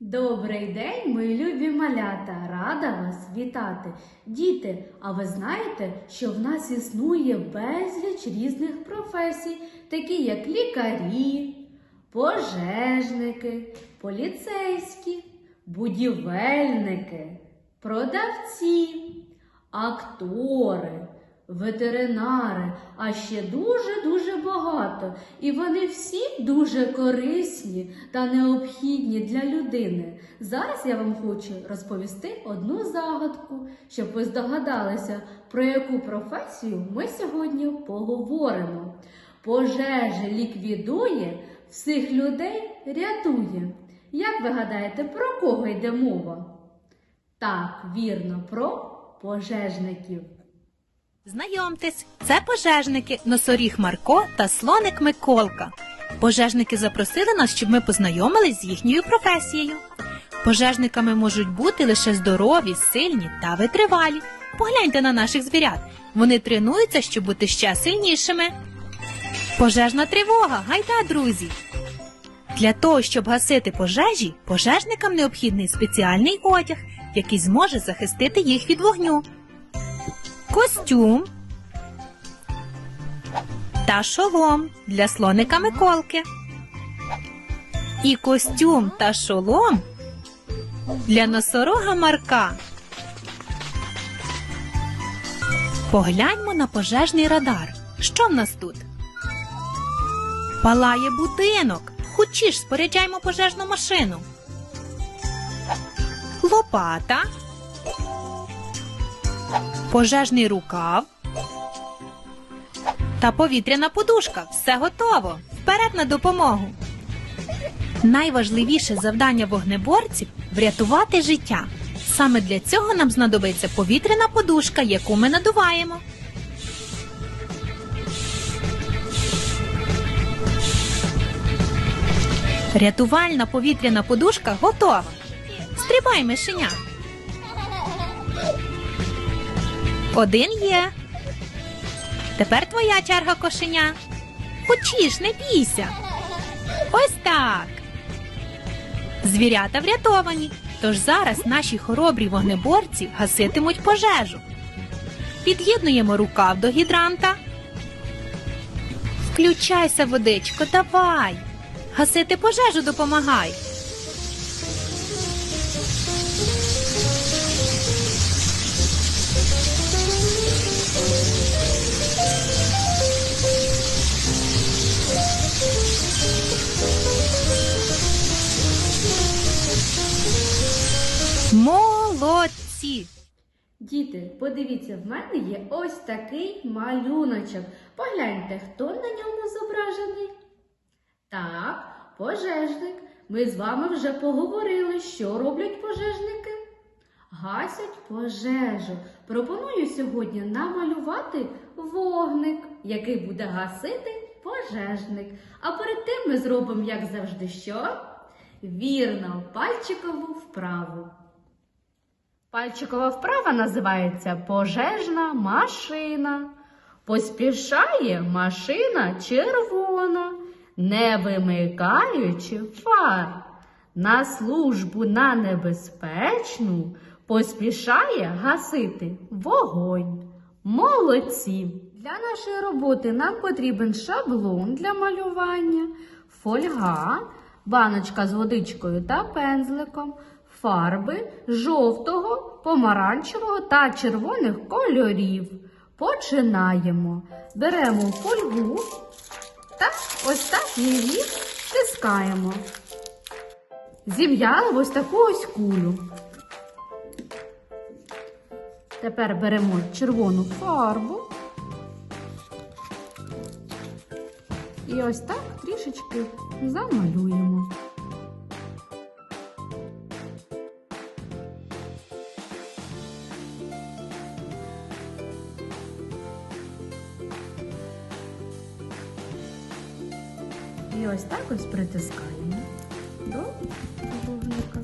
Добрий день, мої любі малята! Рада вас вітати! Діти, а ви знаєте, що в нас існує безліч різних професій, такі як лікарі, пожежники, поліцейські, будівельники, продавці, актори, ветеринари, а ще дуже-дуже багато. І вони всі дуже корисні та необхідні для людини. Зараз я вам хочу розповісти одну загадку, щоб ви здогадалися, про яку професію ми сьогодні поговоримо. Пожежі ліквідує, всіх людей рятує. Як ви гадаєте, про кого йде мова? Так, вірно, про пожежників. Знайомтесь, це пожежники Носоріг Марко та слоник Миколка. Пожежники запросили нас, щоб ми познайомились з їхньою професією. Пожежниками можуть бути лише здорові, сильні та витривалі. Погляньте на наших звірят. Вони тренуються, щоб бути ще сильнішими. Пожежна тривога, гайда, друзі! Для того, щоб гасити пожежі, пожежникам необхідний спеціальний одяг, який зможе захистити їх від вогню костюм та шолом для слоника Миколки. І костюм та шолом для носорога Марка. Погляньмо на пожежний радар. Що в нас тут? Палає будинок. Хочеш, споряджаймо пожежну машину. Лопата пожежний рукав та повітряна подушка. Все готово. Вперед на допомогу. Найважливіше завдання вогнеборців врятувати життя. Саме для цього нам знадобиться повітряна подушка, яку ми надуваємо. Рятувальна повітряна подушка готова. Стрибай, мишеня. Один є. Тепер твоя черга кошеня. Хочеш, не бійся. Ось так. Звірята врятовані. Тож зараз наші хоробрі вогнеборці гаситимуть пожежу. Під'єднуємо рукав до гідранта. Включайся, водичко, давай. Гасити пожежу допомагай. Молодці! Діти, подивіться, в мене є ось такий малюночок. Погляньте, хто на ньому зображений? Так, пожежник. Ми з вами вже поговорили, що роблять пожежники. Гасять пожежу. Пропоную сьогодні намалювати вогник, який буде гасити пожежник. А перед тим ми зробимо, як завжди, що? Вірно, пальчикову вправу. Пальчикова вправа називається пожежна машина. Поспішає машина червона, не вимикаючи фар. На службу на небезпечну поспішає гасити вогонь. Молодці! Для нашої роботи нам потрібен шаблон для малювання, фольга, баночка з водичкою та пензликом, фарби жовтого, помаранчевого та червоних кольорів. Починаємо. Беремо фольгу та ось так її стискаємо. Зім'яли ось таку ось кулю. Тепер беремо червону фарбу. І ось так трішечки замалюємо. І ось так ось притискаємо до вогника.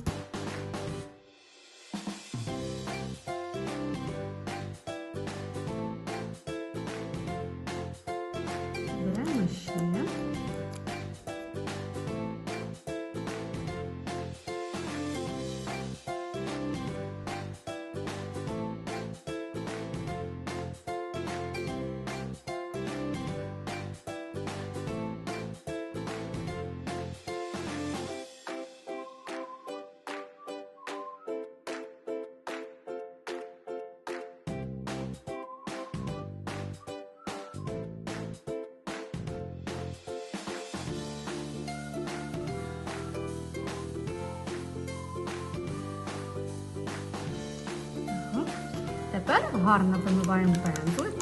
Тепер гарно вимиваємо пензлик.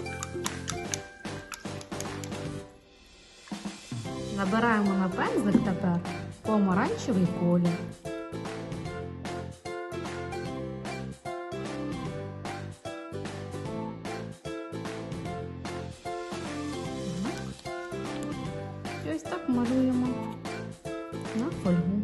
Набираємо на пензлик тепер помаранчевий колір. Ось так малюємо на фольгу.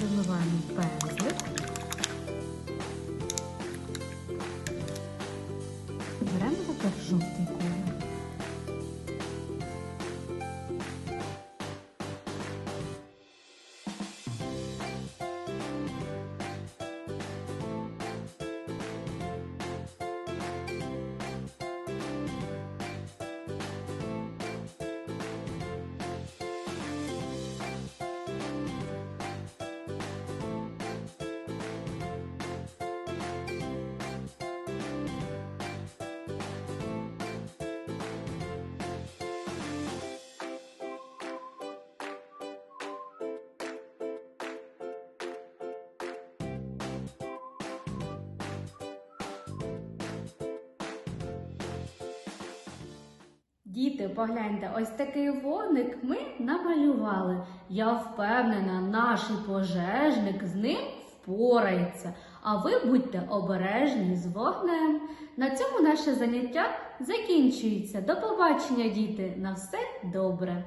Вимиваємо пензлик. Беремо тепер жовтий колір. Діти, погляньте, ось такий вогник ми намалювали. Я впевнена, наш пожежник з ним впорається. А ви будьте обережні з вогнем. На цьому наше заняття закінчується. До побачення, діти! На все добре!